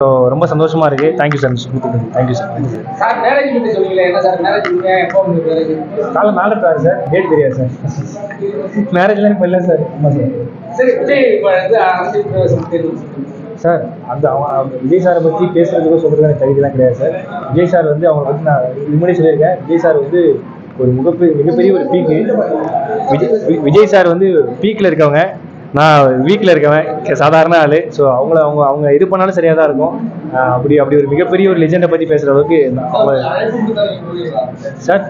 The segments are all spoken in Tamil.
ஸோ ரொம்ப சந்தோஷமா இருக்கு. Thank you sir thank you sir sir marriage பத்தி சொன்னீங்களே என்ன சார் மேரேஜ் எப்போ உங்களுக்கு மேரேஜ் காலை நாலு சார் சார் டேட் தெரியாது சார் மேரேஜ்லாம் இப்போ இல்லை சார் ஆமாம் சார் சரி அந்த அவன் அவங்க விஜய் சாரை பற்றி பேசுறதுக்கோ சொல்றது எனக்கு தகுதிலாம் கிடையாது சார் விஜய் சார் வந்து அவங்க பற்றி நான் முன்னாடி சொல்லியிருக்கேன். விஜய் சார் வந்து ஒரு மிகப்பெரிய மிகப்பெரிய ஒரு பீக்கு. விஜய் விஜய் சார் வந்து பீக்கில் இருக்கவங்க. நான் வீக்கில் இருக்கவன் சாதாரண ஆள். ஸோ அவங்கள அவங்க அவங்க இது பண்ணாலும் சரியாக தான் இருக்கும் அப்படி அப்படி ஒரு மிகப்பெரிய ஒரு லெஜெண்டை பற்றி பேசுகிற அளவுக்கு அவங்க? சார்.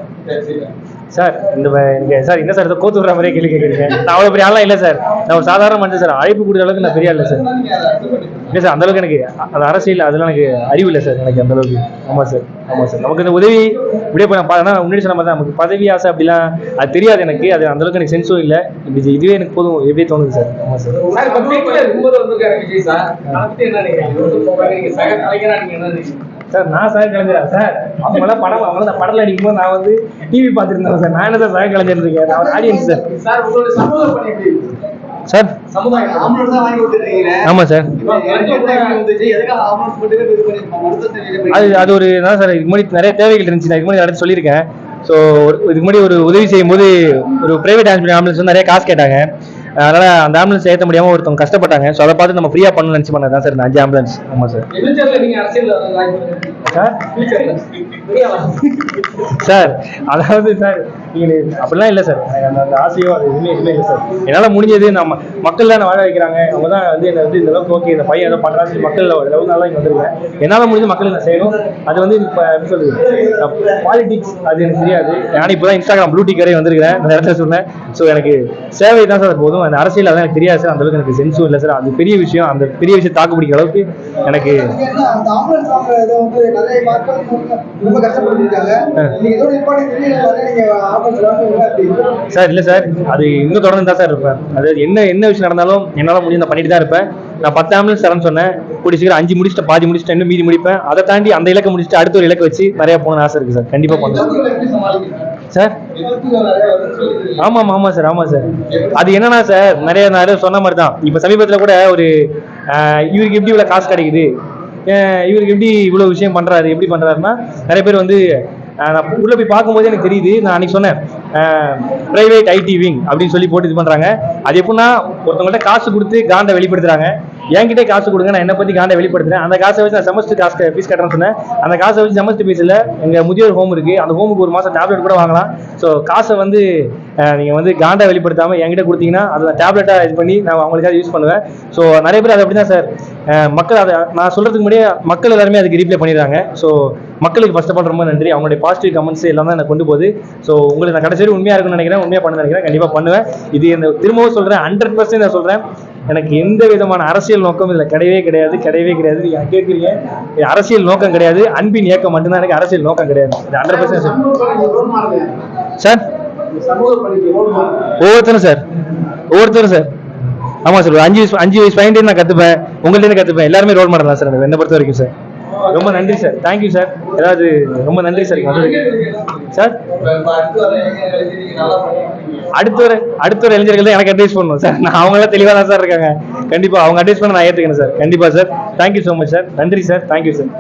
சரி, இந்த எனக்கு சார் என்ன சார் இதை கோத்து விடுற மாதிரியே கேள்வி கேட்குறீங்க. நான் அவ்வளோ பெரிய ஆளாம் இல்லை சார். நான் ஒரு சாதாரண மனுஷன் சார். அழைப்பு கொடுக்குற அளவுக்கு நான் பெரிய இல்லை சார். அதை. இல்லை சார் அந்த அளவுக்கு எனக்கு அ- அந்த அரசியல் அதெல்லாம் எனக்கு அறிவு இல்லை சார் எனக்கு அந்த அளவுக்கு. ஆமாம் சார் ஆமாம் சார். நமக்கு இந்த உதவி இப்படியே போய் நான் முன்னாடி சொன்ன மாதிரி தான் நமக்கு பதவி ஆசை அப்படிலாம் அது தெரியாது எனக்கு. அது அந்த அளவுக்கு எனக்கு சென்ஸும் இல்லை. இது இதுவே எனக்கு போதும் எப்படியே தோணுது சார். ஆமாம் சார். சார் இப்போ பீக்ல இருக்கும்போது வந்திருக்காரு விஜய் சார். அதை பத்தி என்ன நினைக்கிறீங்க? சார் நான் சக கலைஞரா சார்? அவங்களாம் படம் அவங்களாம் படத்தில் அடிக்கும்போது நான் வந்து டிவி பார்த்துருந்தேன் சார். நான் என்ன சார் சக கலைஞர் இருக்கேன்? நான் ஒரு ஆடியன்ஸ் சார். சார் உங்களோட சமூக பணி? சார். தான் ஆமாம் சார். அது அது ஒரு என்ன சார் இதுக்கு முன்னாடி நிறைய தேவைகள் இருந்துச்சு. நான் இதுக்கு முன்னாடி அடுத்து சொல்லியிருக்கேன். ஸோ இதுக்கு முன்னாடி ஒரு உதவி செய்யும்போது ஒரு பிரைவேட் ஹாஸ்பிட்டல் ஆம்புலன்ஸ் வந்து நிறைய காசு கேட்டாங்க. அதனால அந்த ஆம்புலன்ஸ் ஏற்ற முடியாமல் ஒருத்தவங்க கஷ்டப்பட்டாங்க. ஸோ அதை பார்த்து நம்ம ஃப்ரீயாக பண்ணணும்னு நினச்சி பண்ணது தான் சார் இந்த அஞ்சு ஆம்புலன்ஸ் ஆமாம் சார். சார்? அதாவது சார் நீங்கள் அப்படிலாம் இல்லை சார். அந்த ஆசையோ அது எதுவுமே எதுவுமே இல்லை சார். என்னால் முடிஞ்சது நம்ம மக்கள் தான் வாழ வைக்கிறாங்க. அவங்க தான் வந்து என்னை வந்து இந்த அளவுக்கு ஓகே இந்த பையன் ஏதோ பண்ணுறான்னு சொல்லி மக்கள் லெவல் நல்லா இங்கே வந்திருக்கேன். என்னால் முடிஞ்ச மக்களுக்கு நான் செய்யணும்? அது வந்து இப்போ எப்படி சொல்றது? பாலிடிக்ஸ் அது எனக்கு தெரியாது. நான் இப்போ தான் இன்ஸ்டாகிராம் ப்ளூ டிக்கரே வந்திருக்கிறேன். அந்த இடத்துல சொன்னேன். ஸோ எனக்கு சேவை தான் சார் போதும். அந்த அரசியல் அதெல்லாம் எனக்கு தெரியாது சார். அந்த அளவுக்கு எனக்கு சென்ஸும் இல்லை சார். அது பெரிய விஷயம். அந்த பெரிய விஷயம் தாக்கு பிடிக்கிற அளவுக்கு எனக்கு சார் இல்லை சார். அது இன்னும் தொடர்ந்து தான் சார் இருப்பேன். அதாவது என்ன என்ன விஷயம் நடந்தாலும் என்னால் முடிஞ்சு பண்ணிட்டு தான் இருப்பேன். நான் பத்து ஆம்புலன்ஸ் தரேன்னு சொன்னேன். கூடி சீக்கிரம் அஞ்சு முடிச்சுட்டு பாதி முடிச்சுட்டு இன்னும் மீதி முடிப்பேன். அதை தாண்டி அந்த இலக்கை முடிச்சுட்டு அடுத்த ஒரு இலக்கை வச்சு நிறைய போகணும்னு ஆசை இருக்குது சார். கண்டிப்பாக பண்ணுவேன் சார்? ஆமாம் ஆமாம் சார் ஆமாம் சார். அது என்னன்னா சார் நிறைய நிறைய சொன்ன மாதிரி தான். இப்போ சமீபத்தில் கூட ஒரு இவருக்கு எப்படி இவ்வளோ காசு கிடைக்குது? இவருக்கு எப்படி இவ்வளோ விஷயம் பண்ணுறாரு எப்படி பண்ணுறாருன்னா நிறைய பேர் வந்து நான் உள்ளே போய் பார்க்கும்போது எனக்கு தெரியுது. நான் அன்றைக்கி சொன்னேன் ப்ரைவேட் ஐடி விங் அப்படின்னு சொல்லி போட்டு இது பண்ணுறாங்க அது எப்படின்னா ஒருத்தவங்கள்ட்ட காசு கொடுத்து காண்டை வெளிப்படுத்துகிறாங்க என்கிட்டே காசு கொடுங்க நான் என்ன பற்றி காண்டை வெளிப்படுத்துறேன். அந்த காசை வச்சு நான் செமஸ்டர் காசு ஃபீஸ் கட்டுறேன்னு சொன்னேன். அந்த காசை வச்சு செமஸ்டர் ஃபீஸில் எங்கள் முதியோர் ஹோம் இருக்குது அந்த ஹோமுக்கு ஒரு மாதம் டேப்லெட் கூட வாங்கலாம். ஸோ காசை வந்து நீங்கள் வந்து காண்டை வெளிப்படுத்தாமல் என்கிட்ட கொடுத்தீங்கன்னா அதை நான் டேப்லெட்டாக இது பண்ணி நான் அவங்களுக்காக யூஸ் பண்ணுவேன். ஸோ நிறைய பேர் அது அப்படி தான் சார் மக்கள் அதை நான் சொல்கிறதுக்கு முன்னாடியே மக்கள் எல்லாருமே அதுக்கு ரீப்ளை பண்ணிடுறாங்க. ஸோ மக்களுக்கு ஃபஸ்ட் ஆஃப் ஆல் ரொம்ப நன்றி. அவங்களுடைய பாசிட்டிவ் கமெண்ட்ஸ் எல்லாம் தான் எனக்கு கொண்டு போகுது. ஸோ உங்களுக்கு நான் கடைசி உண்மையாக இருக்கும்னு நினைக்கிறேன். உண்மையாக பண்ண நினைக்கிறேன். கண்டிப்பாக பண்ணுவேன். இது இந்த திரும்பவும் சொல்கிறேன் ஹண்ட்ரட் பர்சன்ட் நான் சொல்கிறேன் எனக்கு எந்த விதமான அரசியல் நோக்கம் இதில் கிடையவே கிடையாது கிடையவே கிடையாது. நீங்கள் கேட்குறீங்க இது அரசியல் நோக்கம் கிடையாது. அன்பின் இயக்கம் மட்டும்தான் எனக்கு அரசியல் நோக்கம் கிடையாது. இது ஹண்ட்ரட் பர்சன்ட்? சார். ஒவ்வொருத்தரும் சார். ஒவ்வொருத்தரும் சார். ஆமாம் சார் அஞ்சு வயசு அஞ்சு வயசு பையன்ட்டு நான் கற்றுப்பேன் உங்கள்கிட்ட கற்றுப்பேன் எல்லாருமே ரோல் மாடல் தான் சார். என்னை பொறுத்த வரைக்கும் சார். ரொம்ப நன்றி சார் தேங்க்யூ சார் ஏதாவது ரொம்ப நன்றி சார் வந்ததுக்கு. சார் அடுத்து வர அடுத்த ஒரு அடுத்த ஒரு இளைஞர்கள் தான் எனக்கு அட்வைஸ் பண்ணணும் சார் நான் அவங்களாம் தெளிவாக தான் சார் இருக்காங்க. கண்டிப்பாக அவங்க அட்வைஸ் பண்ண நான் ஏற்றுக்கணும் சார் கண்டிப்பாக sir thank you so much sir நன்றி சார் தேங்க்யூ சார்